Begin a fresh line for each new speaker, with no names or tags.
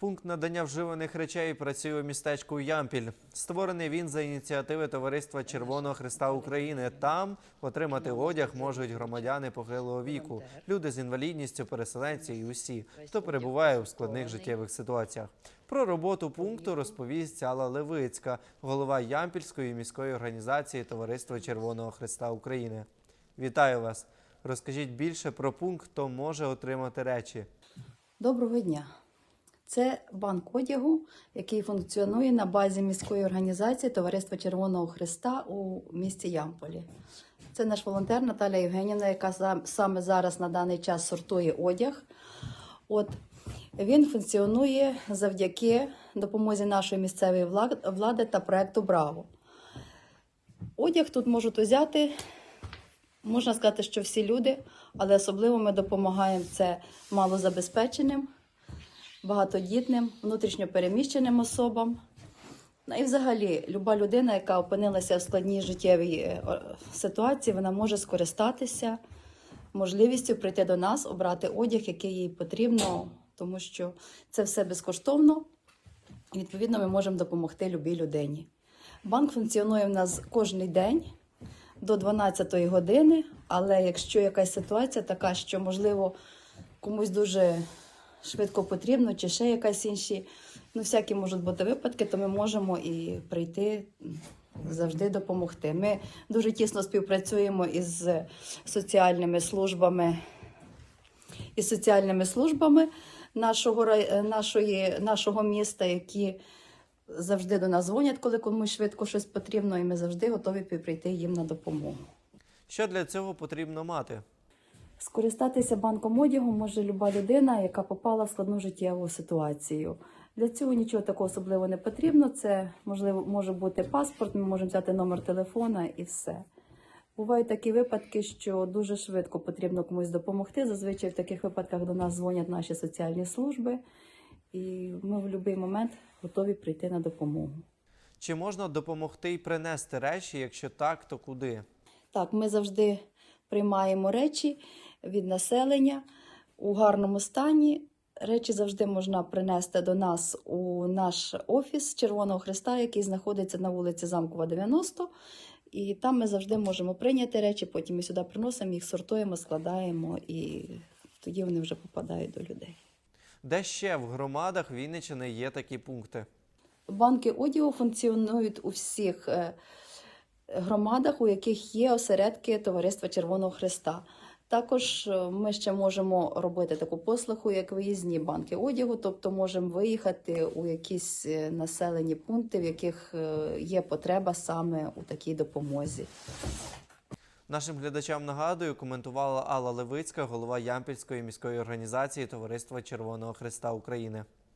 Пункт надання вживаних речей працює у містечку Ямпіль. Створений він за ініціативи Товариства Червоного Христа України. Там отримати одяг можуть громадяни похилого віку, люди з інвалідністю, переселенці і усі, хто перебуває у складних життєвих ситуаціях. Про роботу пункту розповість Алла Левицька, голова Ямпільської міської організації Товариства Червоного Христа України. Вітаю вас! Розкажіть більше про пункт, хто може отримати речі.
Доброго дня. Це банк одягу, який функціонує на базі міської організації Товариства Червоного Христа у місті Ямполі. Це наш волонтер Наталя Євгенівна, яка саме зараз на даний час сортує одяг. От він функціонує завдяки допомозі нашої місцевої влади та проекту Браво. Одяг тут можуть узяти Можна сказати, що всі люди, але особливо ми допомагаємо це малозабезпеченим, багатодітним, внутрішньопереміщеним особам. Ну і взагалі, люба людина, яка опинилася в складній життєвій е, ситуації, вона може скористатися можливістю прийти до нас, обрати одяг, який їй потрібно, тому що це все безкоштовно. І відповідно ми можемо допомогти любій людині. Банк функціонує в нас кожен день до 12-ї години, але якщо якась ситуація така, що можливо комусь дуже швидко потрібно, чи ще якась інші, ну всякі можуть бути випадки, то ми можемо і прийти завжди допомогти. Ми дуже тісно співпрацюємо із соціальними службами із соціальними службами нашого, нашої, нашого міста, які завжди до нас дзвонять, коли комусь швидко щось потрібно, і ми завжди готові прийти їм на допомогу.
Що для цього потрібно мати?
Скористатися банком одягу може люба людина, яка попала в складну життєву ситуацію. Для цього нічого такого особливо не потрібно. Це можливо може бути паспорт, ми можемо взяти номер телефона і все. Бувають такі випадки, що дуже швидко потрібно комусь допомогти. Зазвичай в таких випадках до нас дзвонять наші соціальні служби, і ми в будь-який момент готові прийти на допомогу.
Чи можна допомогти і принести речі? Якщо так, то куди?
Так, ми завжди приймаємо речі від населення у гарному стані. Речі завжди можна принести до нас у наш офіс Червоного Христа, який знаходиться на вулиці Замкова, 90. І там ми завжди можемо прийняти речі, потім ми сюди приносимо, їх сортуємо, складаємо, і тоді вони вже попадають до людей.
Де ще в громадах Вінниччини є такі пункти?
Банки одягу функціонують у всіх е, громадах, у яких є осередки Товариства Червоного Христа. Також е, ми ще можемо робити таку послугу, як виїзні банки одягу, тобто можемо виїхати у якісь е, населені пункти, в яких е, є потреба саме у такій допомозі.
Нашим глядачам нагадую, коментувала Алла Левицька, голова Ямпільської міської організації Товариства Червоного Христа України.